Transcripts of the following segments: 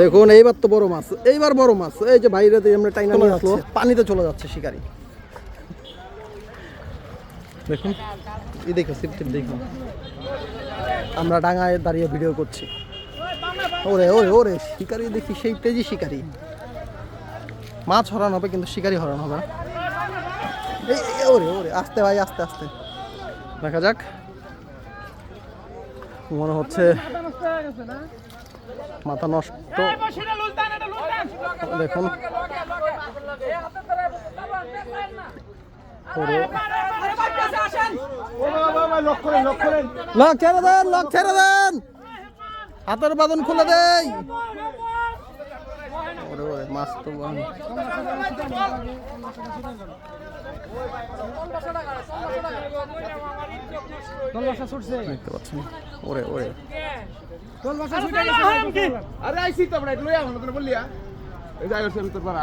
দেখুন এইবার তো বড় মাছ। এইবার বড় মাছ। এই যে বাইরে দিয়ে আমরা টাইনা নিয়ে আসলো পানিতে চলে যাচ্ছে শিকারি। দেখুন। এই দেখো সিপ টিপ দেখুন আমরা ডাঙায় দাঁড়িয়ে ভিডিও করছি। ওরে ওরে ওরে শিকারি দেখি সেই তেজি শিকারি। মাছ হরান হবে কিন্তু শিকারি হরান হবে না। ওরে ওরে আস্তে ভাই আস্তে আস্তে। দেখা যাক। মনে হচ্ছে মাথা নষ্ট। দেখুন। লক ছেড়ে দেন, লক ছেড়ে দেন। হাতের বাদন খুলে দেই। ওরে ওরে, মাছ তো বান। দেখতে পাচ্ছেন ওরে ওরে আরে আইসি এই যাই হচ্ছে তোর পাড়া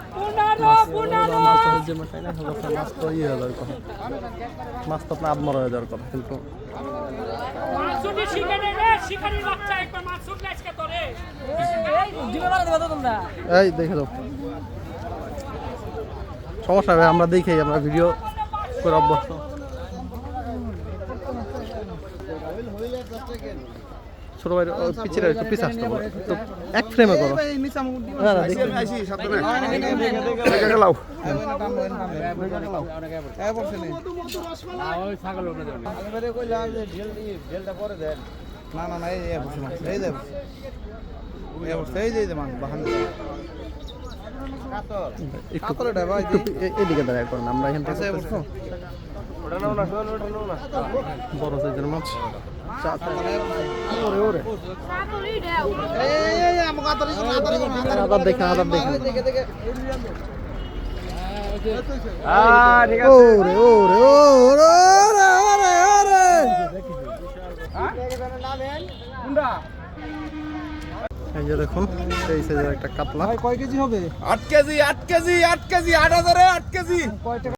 মাছ যে মাছ না হবে মাছ তো ইয়ে হয়ে যাওয়ার কথা। মাছ তো আপনার আদমরা হয়ে যাওয়ার কথা কিন্তু এই দেখে দাও। সমস্যা হবে আমরা দেখি আমরা ভিডিও করে অভ্যস্ত। ছোট ভাই ও পিছিয়ে একটু পিছিয়ে আসতে বলো। একটু এক ফ্রেমে করো না না দেখি সাথে না না না না এই এই দেব এই একটু এদিকে দাঁড়ায় করেন আমরা এখান থেকে আচ্ছা, তো। বড় সাইজের মাছ। এই এই এই আদর দেখেন আদার দেখেন ওরে ওরে ওরে ওরে ওরে। এই যে দেখুন সেই সাইজের একটা কাতলা। কয় কেজি হবে? আট কেজি আট কেজি আট কেজি আট হাজারে আট কেজি।